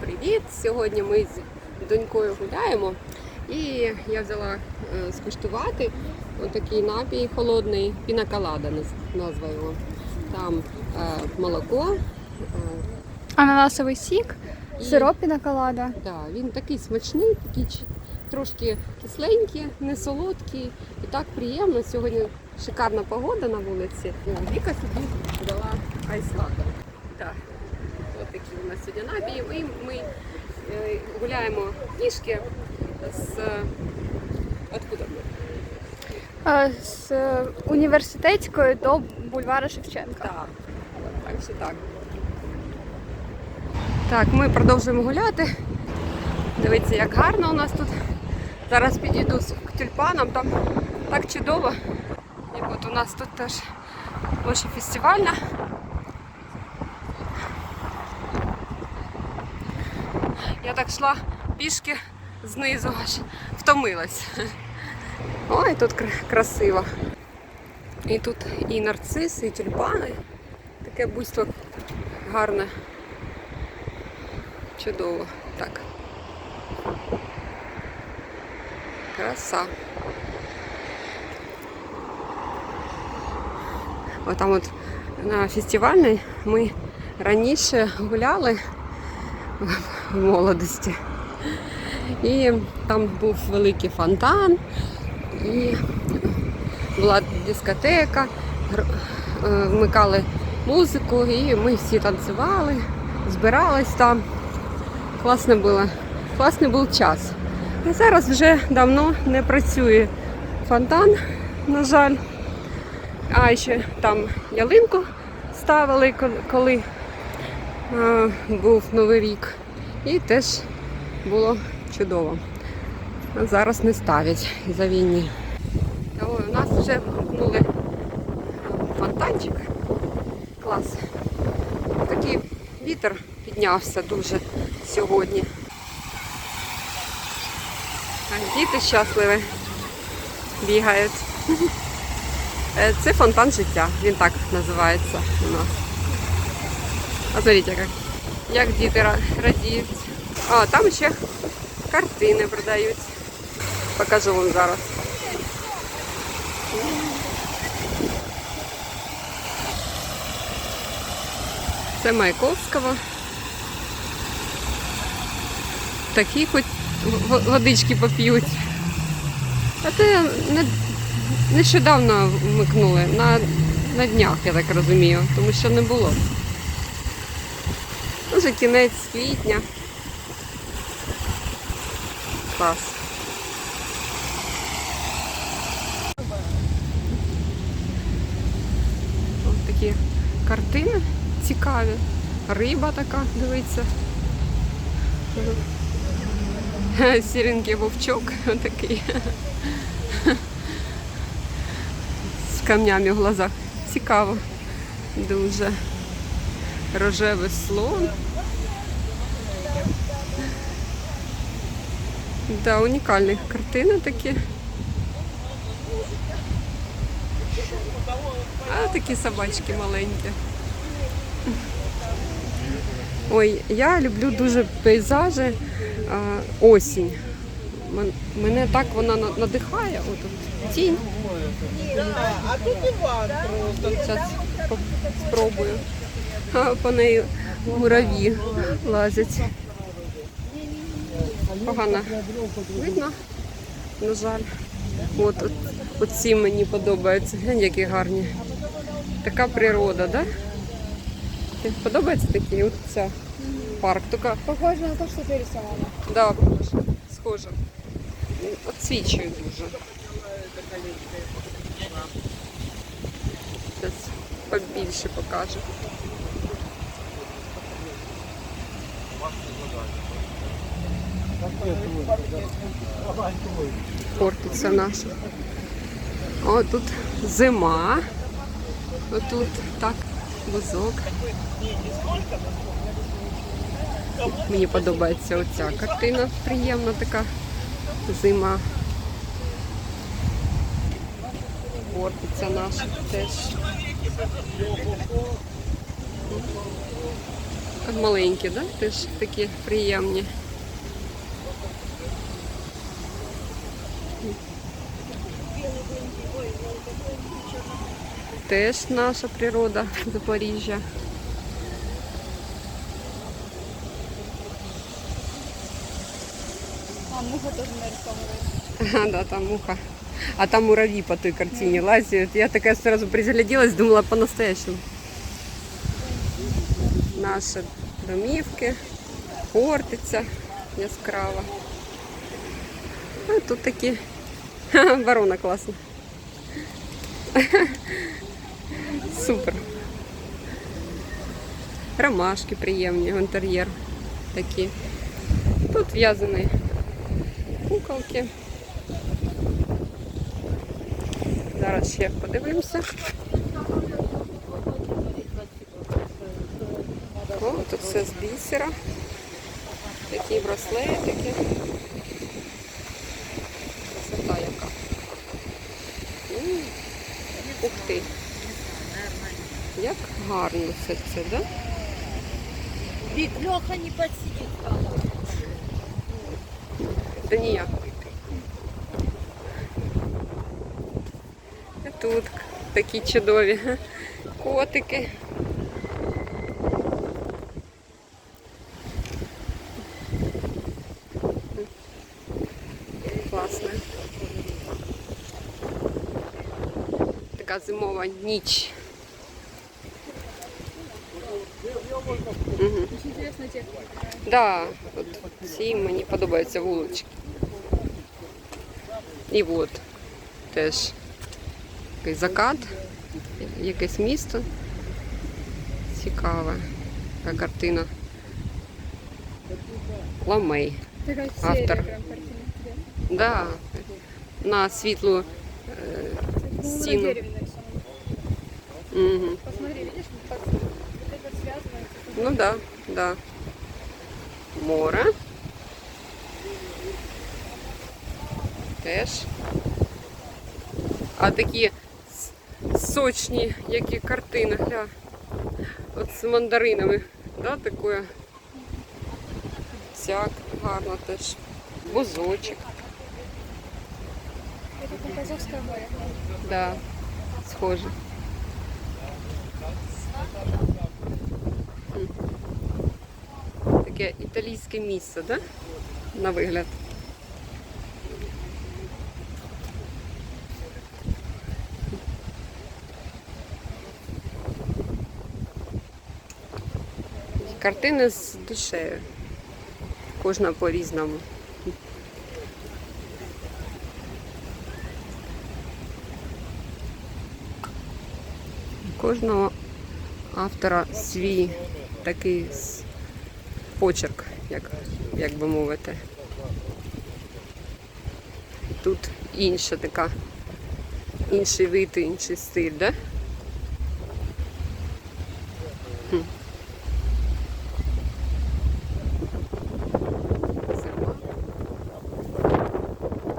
привіт! Сьогодні ми з донькою гуляємо і я взяла е, скуштувати отакий напій холодний, пінакалада назва його. Там е, молоко. е, Ананасовий сік, І- сироп пінаколада. да, він такий смачний, такий трошки кисленький, не солодкий. І так приємно. Сьогодні шикарна погода на вулиці. Віка собі дала айслада. Так. У нас сьогодні напії. І ми е, гуляємо пішки з откуда ми? З е, університетської до бульвара Шевченка. Так. Так що так. Так, ми продовжуємо гуляти. Дивіться, як гарно у нас тут. Зараз підійду к тюльпанам, там так чудово. І от у нас тут теж площа фестивальна. Я так йшла пішки знизу, аж втомилась. Ой, тут красиво. І тут і нарциси, і тюльпани. Таке буйство гарне. Чудово. Так. Краса. Отам от на фестивальній ми раніше гуляли молодості. І там був великий фонтан, і була дискотека, е, вмикали музику, і ми всі танцювали, збирались там. Класно було. Класний був час. А зараз вже давно не працює фонтан, на жаль. А ще там ялинку ставили, коли- коли е, був Новий рік. І теж було чудово. А зараз не ставлять за війни. Ой, у нас вже вмкнули фонтанчик. Клас. Такий вітер піднявся дуже сьогодні. А Діти щасливі бігають. Е, Це фонтан життя, він так називається у нас. А смотрите, як, як діти радіють. А, там ще картини продають. Покажу вам зараз. Це Маяковського. Такі хоч водички поп'ють. А це не, нещодавно вмикнули, на, на днях, я так розумію, тому що не було. Вже кінець квітня. Клас. Ось такі картини цікаві. Риба така, дивиться. Сіренький вовчок такий. З камнями в глазах. Цікаво. Дуже. Рожевий слон. Да, унікальні картини такі. А такі собачки маленькі. Ой, я люблю дуже пейзажі осінь. Мене так вона надихає. От тут тінь. А тут Іван просто. Зараз спробую. По неї мураві лазять. Погано видно, на жаль. От, от, оці мені подобаються. Глянь, які гарні. Така природа, да? Подобається такий от ця парк. Тільки Похоже на те, що ти рисувала. Да, похоже. Схоже. Отсвічує дуже. Зараз побільше покажу. Хортиця наша. О, тут зима. Отут так, вузок. Мені подобається оця картина. Приємна така зима. Хортиця наша теж. маленькі, да? Теж такі приємні. Теж наша природа Запоріжжя. А муха теж нарисована. Ага, да, там муха. А там муравьи по той картине лазят. Я такая сразу пригляделась, думала по-настоящему. Наші домівки, Хортиця яскрава. А тут такі Ха, ворона класна. Супер. Ромашки приємні, в інтер'єр такі. Тут в'язані куколки. Зараз ще подивимося. О, тут все з бісера. Такі браслетики. Красота яка. Ух ти. Як гарно все це, да? Вик, Леха не подсидит. Да ніяк. І тут такі чудові котики. Класно. Така зимова ніч. Угу. Да, от ці мені подобаються вулички. І от теж такий закат, якесь місто. Цікаве. Така картина. Ламей. Автор. Да. На світлу на стіну. Угу. Ну да, да. Море. Теж. А такі сочні, які картини, гля. От з мандаринами. Да, таке. Цяк гарно теж. Бузочок. Это как Азовское море. Да, схоже. Таке італійське місце, да? На вигляд. Картини з душею. Кожна по-різному. кожного автора свій такий почерк, як, як би мовити. Тут інша така, інший вид, інший стиль, да?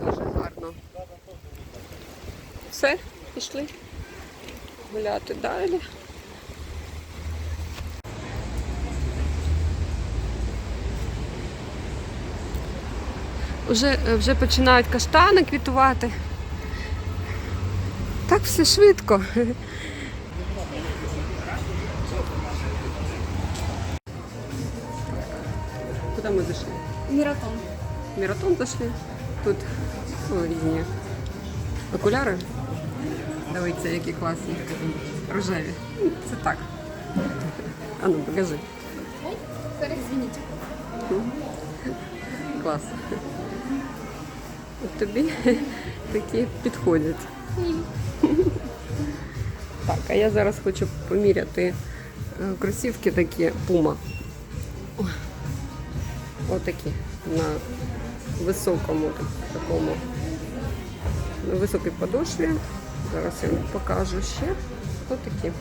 Дуже гарно. Все, пішли гуляти далі. Вже, вже починають каштани квітувати. Так все швидко. Куди ми зайшли? Миратон. Міратон зайшли. Тут о, різні окуляри. Дивіться, які класні. Рожеві. Ну, Це так. А ну, покажи. Зараз, извините. Клас. От тобі такі підходять. Так, а я зараз хочу поміряти е, кросівки такі. О, Отакі на високому такому на високій подошві. Зараз я вам покажу ще. Отакі.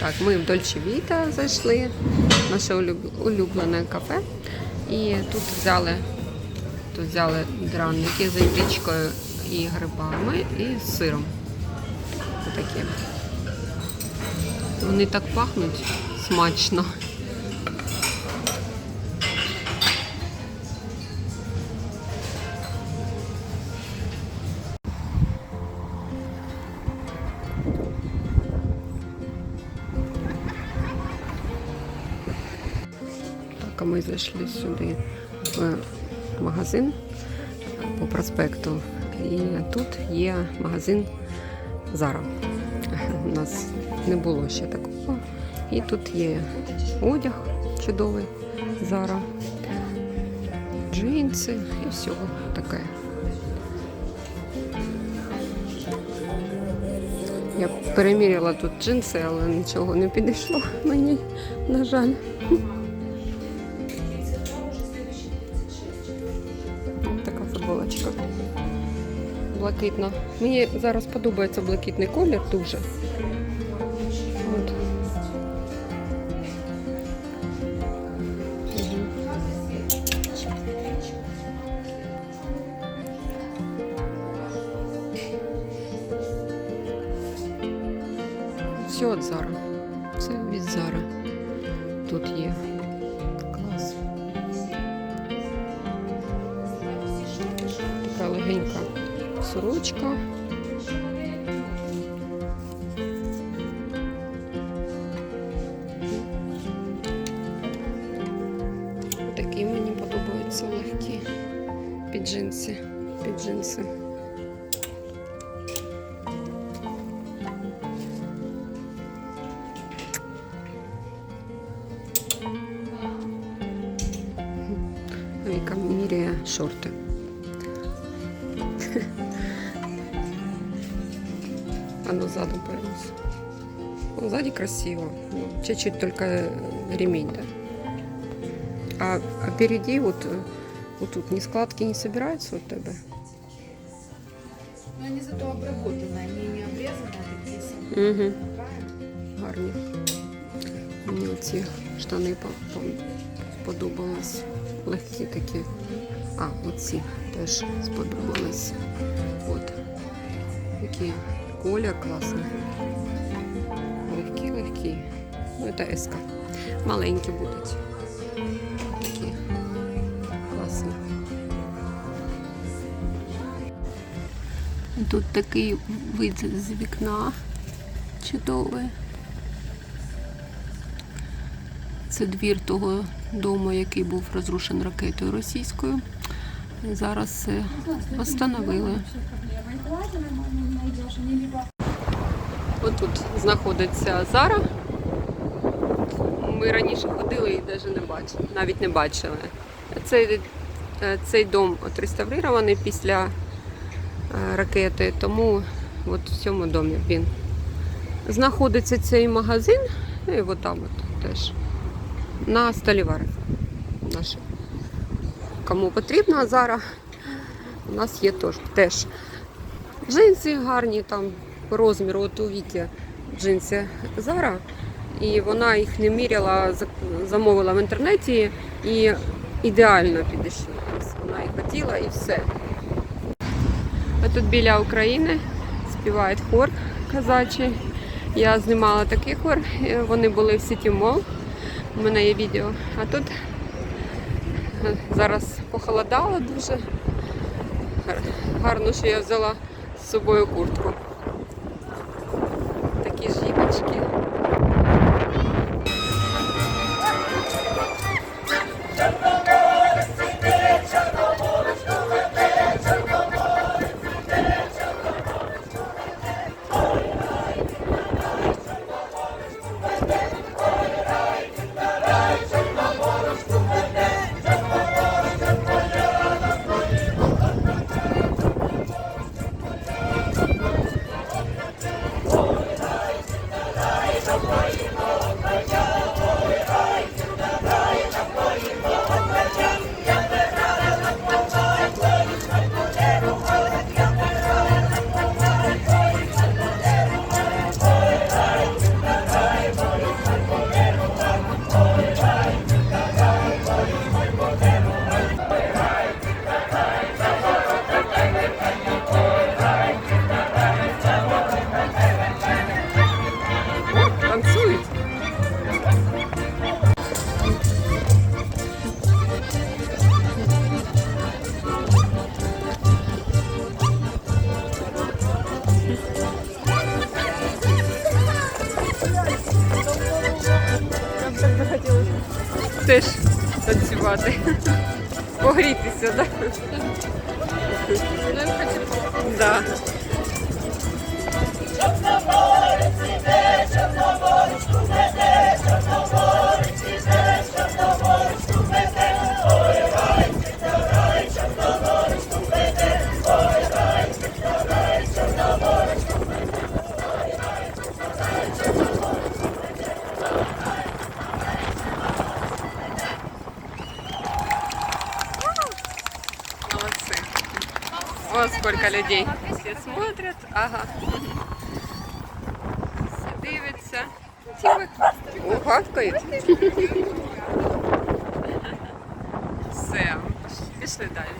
Так, ми в Дольче Віта зайшли, наше улюблене кафе. І тут взяли, тут взяли драники з індичкою і грибами, і з сиром. Отакі. Вони так пахнуть смачно. Зайшли сюди в магазин по проспекту. І тут є магазин Зара. У нас не було ще такого. І тут є одяг чудовий Зара, джинси і всього таке. Я переміряла тут джинси, але нічого не підійшло мені, на жаль. Блакитна. Мені зараз подобається блакитний колір дуже. От. Все от Зара. Це від Зара. Тут є. Сорочка. Такі мені подобаються легкі під джинси. Під джинси. Віка міряє шорти. А ну задом повернусь. Ну, сзади красиво. Ну, Чуть-чуть только ремень, да. А, а впереди вот, э, вот тут ни складки не собираются у тебя? Но они зато обработаны, они не обрезаны, а такие самые. Угу. Правильно? Гарні. Мені оці штани по- по- сподобались. Легкі такі. А, оці теж сподобались. От. Такий колір класний. Легкі, легкі. Ну, це еска. Маленькі будуть. Такі класні. Тут такий вид з вікна чудовий. Це двір того дому, який був розрушений ракетою російською. Зараз це встановили. Отут знаходиться Зара. Ми раніше ходили і навіть не бачили, навіть не бачили. Цей, е, цей дом отреставрований після е, ракети, тому от в цьому домі він знаходиться цей магазин, і от там от теж на Сталівари. Наш. Кому потрібно зараз, у нас є теж джинси гарні, там розміру, от у Віки джинси Зара. І вона їх не міряла, замовила в інтернеті і ідеально підійшли. Вона і хотіла, і все. А тут біля України співає хор казачий. Я знімала такий хор, е, вони були в Сіті Мол. У мене є відео. А тут е, зараз похолодало дуже. Гарно, що я взяла з собою куртку. Такі жіночки. Погрітися, так? Ну, хотим. Да. Вот сколько людей. Все смотрят. Ага. Все дивляться. О, гавкають. Все. Пішли далі.